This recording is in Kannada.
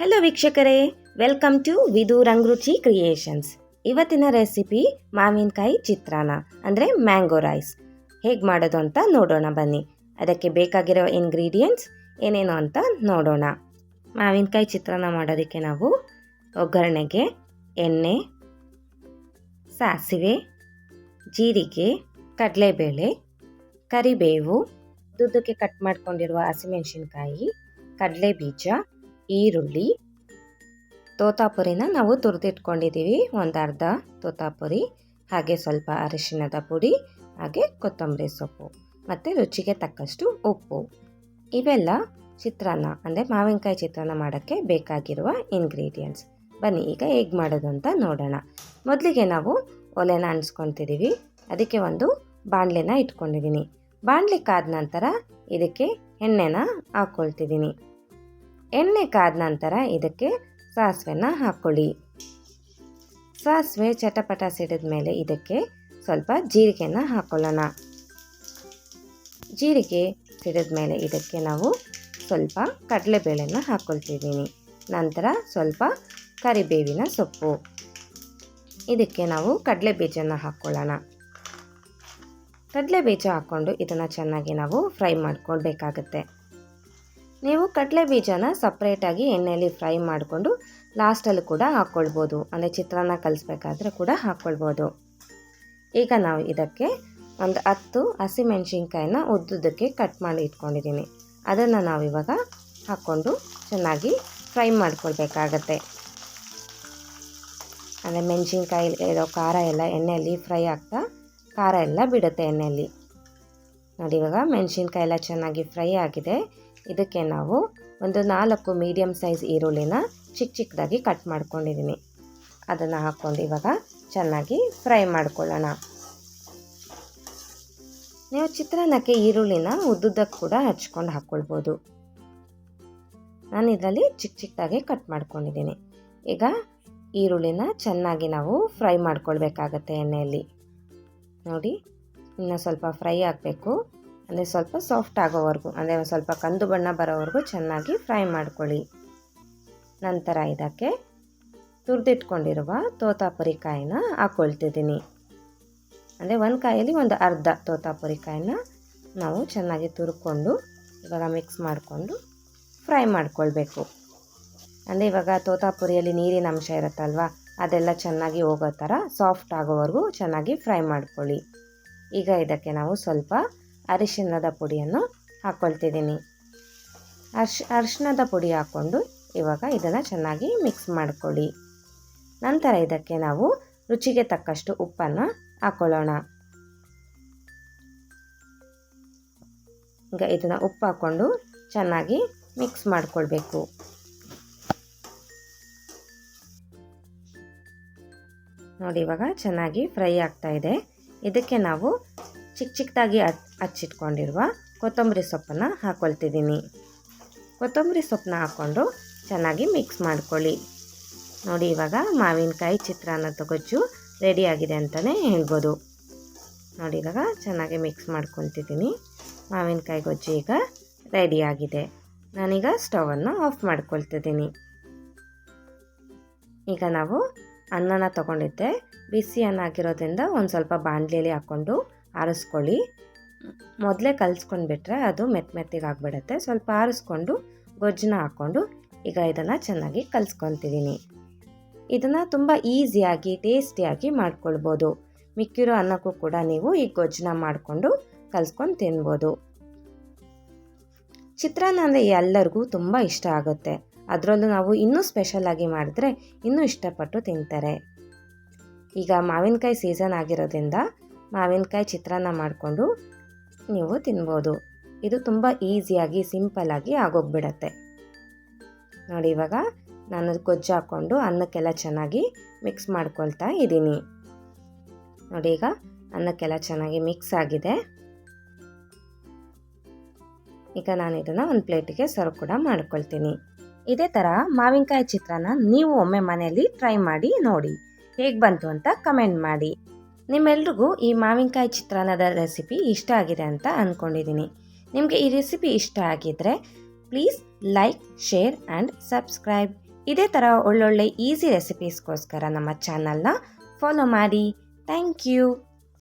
ಹಲೋ ವೀಕ್ಷಕರೇ. Welcome to Vidu Rangaruchi creations ಇವತ್ತಿನ ರೆಸಿಪಿ ಮಾವಿನಕಾಯಿ ಚಿತ್ರಾನ್ನ, ಅಂದರೆ ಮ್ಯಾಂಗೋ ರೈಸ್ ಹೇಗೆ ಮಾಡೋದು ಅಂತ ನೋಡೋಣ ಬನ್ನಿ. ಅದಕ್ಕೆ ಬೇಕಾಗಿರೋ ಇಂಗ್ರೀಡಿಯೆಂಟ್ಸ್ ಏನೇನು ಅಂತ ನೋಡೋಣ. ಮಾವಿನಕಾಯಿ ಚಿತ್ರಾನ್ನ ಮಾಡೋದಕ್ಕೆ ನಾವು ಒಗ್ಗರಣೆಗೆ ಎಣ್ಣೆ, ಸಾಸಿವೆ, ಜೀರಿಗೆ, ಕಡಲೆಬೇಳೆ, ಕರಿಬೇವು ದುದ್ದಕ್ಕೆ ಕಟ್ ಮಾಡ್ಕೊಂಡಿರುವ ಹಸಿಮೆಣಸಿನ್ಕಾಯಿ ಕಡಲೆ ಬೀಜ ಈರುಳ್ಳಿ, ತೋತಾಪುರಿನ ನಾವು ತುರಿದಿಟ್ಕೊಂಡಿದ್ದೀವಿ ಒಂದು ಅರ್ಧ ತೋತಾಪುರಿ, ಹಾಗೆ ಸ್ವಲ್ಪ ಅರಿಶಿಣದ ಪುಡಿ, ಹಾಗೆ ಕೊತ್ತಂಬರಿ ಸೊಪ್ಪು, ಮತ್ತು ರುಚಿಗೆ ತಕ್ಕಷ್ಟು ಉಪ್ಪು. ಇವೆಲ್ಲ ಚಿತ್ರಾನ್ನ, ಅಂದರೆ ಮಾವಿನಕಾಯಿ ಚಿತ್ರಾನ್ನ ಮಾಡೋಕ್ಕೆ ಬೇಕಾಗಿರುವ ಇಂಗ್ರೀಡಿಯೆಂಟ್ಸ್ ಬನ್ನಿ, ಈಗ ಹೇಗೆ ಮಾಡೋದು ಅಂತ ನೋಡೋಣ. ಮೊದಲಿಗೆ ನಾವು ಒಲೆನ ಅನ್ಸ್ಕೊತಿದ್ದೀವಿ ಅದಕ್ಕೆ ಒಂದು ಬಾಣಲೆನ ಇಟ್ಕೊಂಡಿದ್ದೀನಿ. ಬಾಣಲೆ ಕಾದ ನಂತರ ಇದಕ್ಕೆ ಎಣ್ಣೆನ ಹಾಕ್ಕೊಳ್ತಿದ್ದೀನಿ ಎಣ್ಣೆ ಕಾದ ನಂತರ ಇದಕ್ಕೆ ಸಾಸಿವೆನ ಹಾಕ್ಕೊಳ್ಳಿ ಸಾಸಿವೆ ಚಟಪಟ ಸಿಡಿದ ಮೇಲೆ ಇದಕ್ಕೆ ಸ್ವಲ್ಪ ಜೀರಿಗೆನ ಹಾಕ್ಕೊಳ್ಳೋಣ ಜೀರಿಗೆ ಸಿಡಿದ ಮೇಲೆ ಇದಕ್ಕೆ ನಾವು ಸ್ವಲ್ಪ ಕಡಲೆಬೇಳೆನ ಹಾಕ್ಕೊಳ್ತಿದ್ದೀನಿ ನಂತರ ಸ್ವಲ್ಪ ಕರಿಬೇವಿನ ಸೊಪ್ಪು. ಇದಕ್ಕೆ ನಾವು ಕಡಲೆ ಬೀಜನ ಹಾಕ್ಕೊಳ್ಳೋಣ ಕಡಲೆ ಬೀಜ ಹಾಕ್ಕೊಂಡು ಇದನ್ನು ಚೆನ್ನಾಗಿ ನಾವು ಫ್ರೈ ಮಾಡ್ಕೊಳ್ಬೇಕಾಗತ್ತೆ. ನೀವು ಕಡಲೆ ಬೀಜನ ಸಪ್ರೇಟಾಗಿ ಎಣ್ಣೆಯಲ್ಲಿ ಫ್ರೈ ಮಾಡಿಕೊಂಡು ಲಾಸ್ಟಲ್ಲಿ ಕೂಡ ಹಾಕ್ಕೊಳ್ಬೋದು. ಅಂದರೆ ಚಿತ್ರಾನ್ನ ಕಲಿಸ್ಬೇಕಾದ್ರೆ ಕೂಡ ಹಾಕ್ಕೊಳ್ಬೋದು. ಈಗ ನಾವು ಇದಕ್ಕೆ ಒಂದು ಹತ್ತು ಹಸಿಮೆಣ್ಸಿನ್ಕಾಯಿನ ಉದ್ದುದಕ್ಕೆ ಕಟ್ ಮಾಡಿ ಇಟ್ಕೊಂಡಿದ್ದೀನಿ. ಅದನ್ನು ನಾವು ಇವಾಗ ಹಾಕ್ಕೊಂಡು ಚೆನ್ನಾಗಿ ಫ್ರೈ ಮಾಡ್ಕೊಳ್ಬೇಕಾಗತ್ತೆ. ಅಂದರೆ ಮೆಣಸಿನ್ಕಾಯಿ ಇರೋ ಖಾರ ಎಲ್ಲ ಎಣ್ಣೆಯಲ್ಲಿ ಫ್ರೈ ಆಗ್ತಾ ಖಾರ ಎಲ್ಲ ಬಿಡುತ್ತೆ ಎಣ್ಣೆಯಲ್ಲಿ. ನೋಡಿ, ಇವಾಗ ಮೆಣಸಿನ್ಕಾಯಿ ಎಲ್ಲ ಚೆನ್ನಾಗಿ ಫ್ರೈ ಆಗಿದೆ. ಇದಕ್ಕೆ ನಾವು ಒಂದು ನಾಲ್ಕು ಮೀಡಿಯಮ್ ಸೈಜ್ ಈರುಳ್ಳಿನ ಚಿಕ್ಕ ಚಿಕ್ಕದಾಗಿ ಕಟ್ ಮಾಡ್ಕೊಂಡಿದ್ದೀನಿ. ಅದನ್ನು ಹಾಕ್ಕೊಂಡು ಇವಾಗ ಚೆನ್ನಾಗಿ ಫ್ರೈ ಮಾಡ್ಕೊಳ್ಳೋಣ. ನೀವು ಚಿತ್ರಾನ್ನಕ್ಕೆ ಈರುಳ್ಳಿನ ಉದ್ದುದ್ದಕ್ಕೆ ಕೂಡ ಹಚ್ಕೊಂಡು ಹಾಕ್ಕೊಳ್ಬೋದು. ನಾನು ಇದರಲ್ಲಿ ಚಿಕ್ಕ ಚಿಕ್ಕದಾಗಿ ಕಟ್ ಮಾಡ್ಕೊಂಡಿದ್ದೀನಿ. ಈಗ ಈರುಳ್ಳಿನ ಚೆನ್ನಾಗಿ ನಾವು ಫ್ರೈ ಮಾಡ್ಕೊಳ್ಬೇಕಾಗತ್ತೆ ಎಣ್ಣೆಯಲ್ಲಿ. ನೋಡಿ ಇನ್ನು ಸ್ವಲ್ಪ ಫ್ರೈ ಆಗಬೇಕು. ಅಂದರೆ ಸ್ವಲ್ಪ ಸಾಫ್ಟ್ ಆಗೋವರೆಗೂ, ಅಂದರೆ ಸ್ವಲ್ಪ ಕಂದು ಬಣ್ಣ ಬರೋವರೆಗೂ ಚೆನ್ನಾಗಿ ಫ್ರೈ ಮಾಡ್ಕೊಳ್ಳಿ. ನಂತರ ಇದಕ್ಕೆ ತುರಿದಿಟ್ಕೊಂಡಿರುವ ತೋತಾಪುರಿ ಕಾಯಿನ ಹಾಕ್ಕೊಳ್ತಿದ್ದೀನಿ ಅಂದರೆ ಒಂದು ಕಾಯಲ್ಲಿ ಒಂದು ಅರ್ಧ ತೋತಾಪುರಿ ಕಾಯಿನ ನಾವು ಚೆನ್ನಾಗಿ ತುರ್ಕೊಂಡು, ಇವಾಗ ಮಿಕ್ಸ್ ಮಾಡಿಕೊಂಡು ಫ್ರೈ ಮಾಡ್ಕೊಳ್ಬೇಕು. ಅಂದರೆ ಇವಾಗ ತೋತಾಪುರಿಯಲ್ಲಿ ನೀರಿನ ಅಂಶ ಇರುತ್ತಲ್ವ, ಅದೆಲ್ಲ ಚೆನ್ನಾಗಿ ಹೋಗೋ ಥರ ಸಾಫ್ಟ್ ಆಗೋವರೆಗೂ ಚೆನ್ನಾಗಿ ಫ್ರೈ ಮಾಡ್ಕೊಳ್ಳಿ. ಈಗ ಇದಕ್ಕೆ ನಾವು ಸ್ವಲ್ಪ ಅರಿಶಿಣದ ಪುಡಿಯನ್ನು ಹಾಕ್ಕೊಳ್ತಿದ್ದೀನಿ ಅರ್ಶ್, ಅರಿಶಿಣದ ಪುಡಿ ಹಾಕ್ಕೊಂಡು ಇವಾಗ ಇದನ್ನು ಚೆನ್ನಾಗಿ ಮಿಕ್ಸ್ ಮಾಡ್ಕೊಳ್ಳಿ. ನಂತರ ಇದಕ್ಕೆ ನಾವು ರುಚಿಗೆ ತಕ್ಕಷ್ಟು ಉಪ್ಪನ್ನು ಹಾಕ್ಕೊಳ್ಳೋಣ ಈಗ ಇದನ್ನು ಉಪ್ಪು ಹಾಕ್ಕೊಂಡು ಚೆನ್ನಾಗಿ ಮಿಕ್ಸ್ ಮಾಡಿಕೊಳ್ಬೇಕು. ನೋಡಿ ಇವಾಗ ಚೆನ್ನಾಗಿ ಫ್ರೈ ಆಗ್ತಾ ಇದೆ. ಇದಕ್ಕೆ ನಾವು ಚಿಕ್ಕ ಚಿಕ್ಕದಾಗಿ ಹಚ್ಚಿಟ್ಕೊಂಡಿರುವ ಕೊತ್ತಂಬರಿ ಸೊಪ್ಪನ್ನು ಹಾಕ್ಕೊಳ್ತಿದ್ದೀನಿ ಕೊತ್ತಂಬರಿ ಸೊಪ್ಪನ್ನ ಹಾಕ್ಕೊಂಡು ಚೆನ್ನಾಗಿ ಮಿಕ್ಸ್ ಮಾಡ್ಕೊಳ್ಳಿ. ನೋಡಿ, ಇವಾಗ ಮಾವಿನಕಾಯಿ ಚಿತ್ರಾನ್ನದ ಗೊಜ್ಜು ರೆಡಿಯಾಗಿದೆ ಅಂತಲೇ ಹೇಳ್ಬೋದು. ನೋಡಿ, ಇವಾಗ ಚೆನ್ನಾಗಿ ಮಿಕ್ಸ್ ಮಾಡ್ಕೊತಿದ್ದೀನಿ ಮಾವಿನಕಾಯಿ ಗೊಜ್ಜು ಈಗ ರೆಡಿಯಾಗಿದೆ ನಾನೀಗ ಸ್ಟವನ್ನು ಆಫ್ ಮಾಡ್ಕೊಳ್ತಿದ್ದೀನಿ. ಈಗ ನಾವು ಅನ್ನನ ತಗೊಂಡಿದ್ದೆ. ಬಿಸಿ ಅನ್ನ ಆಗಿರೋದ್ರಿಂದ ಒಂದು ಸ್ವಲ್ಪ ಬಾಣಲೆಯಲ್ಲಿ ಹಾಕ್ಕೊಂಡು ಆರಿಸ್ಕೊಳ್ಳಿ. ಮೊದಲೇ ಕಲಿಸ್ಕೊಂಡ್ಬಿಟ್ರೆ ಅದು ಮೆತ್ತ ಮೆತ್ತಿಗೆ ಆಗಿಬಿಡುತ್ತೆ. ಸ್ವಲ್ಪ ಆರಿಸ್ಕೊಂಡು ಗೊಜ್ಜನ್ನ ಹಾಕ್ಕೊಂಡು ಈಗ ಇದನ್ನು ಚೆನ್ನಾಗಿ ಕಲಿಸ್ಕೊತಿದ್ದೀನಿ ಇದನ್ನು ತುಂಬ ಈಸಿಯಾಗಿ, ಟೇಸ್ಟಿಯಾಗಿ ಮಾಡ್ಕೊಳ್ಬೋದು. ಮಿಕ್ಕಿರೋ ಅನ್ನಕ್ಕೂ ಕೂಡ ನೀವು ಈ ಗೊಜ್ಜನ್ನ ಮಾಡಿಕೊಂಡು ಕಲಿಸ್ಕೊಂಡು ತಿನ್ಬೋದು. ಚಿತ್ರಾನ್ನ ಅಂದರೆ ಎಲ್ಲರಿಗೂ ತುಂಬ ಇಷ್ಟ ಆಗುತ್ತೆ. ಅದರಲ್ಲೂ ನಾವು ಇನ್ನೂ ಸ್ಪೆಷಲಾಗಿ ಮಾಡಿದ್ರೆ ಇನ್ನೂ ಇಷ್ಟಪಟ್ಟು ತಿಂತಾರೆ. ಈಗ ಮಾವಿನಕಾಯಿ ಸೀಸನ್ ಆಗಿರೋದ್ರಿಂದ ಮಾವಿನಕಾಯಿ ಚಿತ್ರಾನ್ನ ಮಾಡಿಕೊಂಡು ನೀವು ತಿನ್ಬೋದು. ಇದು ತುಂಬ ಈಸಿಯಾಗಿ ಸಿಂಪಲ್ಲಾಗಿ ಆಗೋಗ್ಬಿಡತ್ತೆ. ನೋಡಿ ಇವಾಗ ನಾನು ಗೊಜ್ಜು ಹಾಕ್ಕೊಂಡು ಅನ್ನಕ್ಕೆಲ್ಲ ಚೆನ್ನಾಗಿ ಮಿಕ್ಸ್ ಮಾಡ್ಕೊಳ್ತಾ ಇದ್ದೀನಿ. ನೋಡಿ ಈಗ ಅನ್ನಕ್ಕೆಲ್ಲ ಚೆನ್ನಾಗಿ ಮಿಕ್ಸ್ ಆಗಿದೆ. ಈಗ ನಾನು ಇದನ್ನು ಒಂದು ಪ್ಲೇಟಿಗೆ ಸರ್ವ್ ಕೂಡ ಮಾಡ್ಕೊಳ್ತೀನಿ. ಇದೇ ಥರ ಮಾವಿನಕಾಯಿ ಚಿತ್ರಾನ್ನ ನೀವು ಒಮ್ಮೆ ಮನೆಯಲ್ಲಿ ಟ್ರೈ ಮಾಡಿ ನೋಡಿ. ಹೇಗೆ ಬಂತು ಅಂತ ಕಮೆಂಟ್ ಮಾಡಿ. ನಿಮ್ಮೆಲ್ರಿಗೂ ಈ ಮಾವಿನಕಾಯಿ ಚಿತ್ರಾನ್ನದ ರೆಸಿಪಿ ಇಷ್ಟ ಆಗಿದೆ ಅಂತ ಅಂದ್ಕೊಂಡಿದ್ದೀನಿ ನಿಮಗೆ ಈ ರೆಸಿಪಿ ಇಷ್ಟ ಆಗಿದ್ದರೆ please like share and subscribe ಇದೇ ಥರ ಒಳ್ಳೊಳ್ಳೆ ಈಸಿ ರೆಸಿಪೀಸ್ಗೋಸ್ಕರ ನಮ್ಮ ಚಾನಲ್ನ ಫಾಲೋ ಮಾಡಿ. Thank you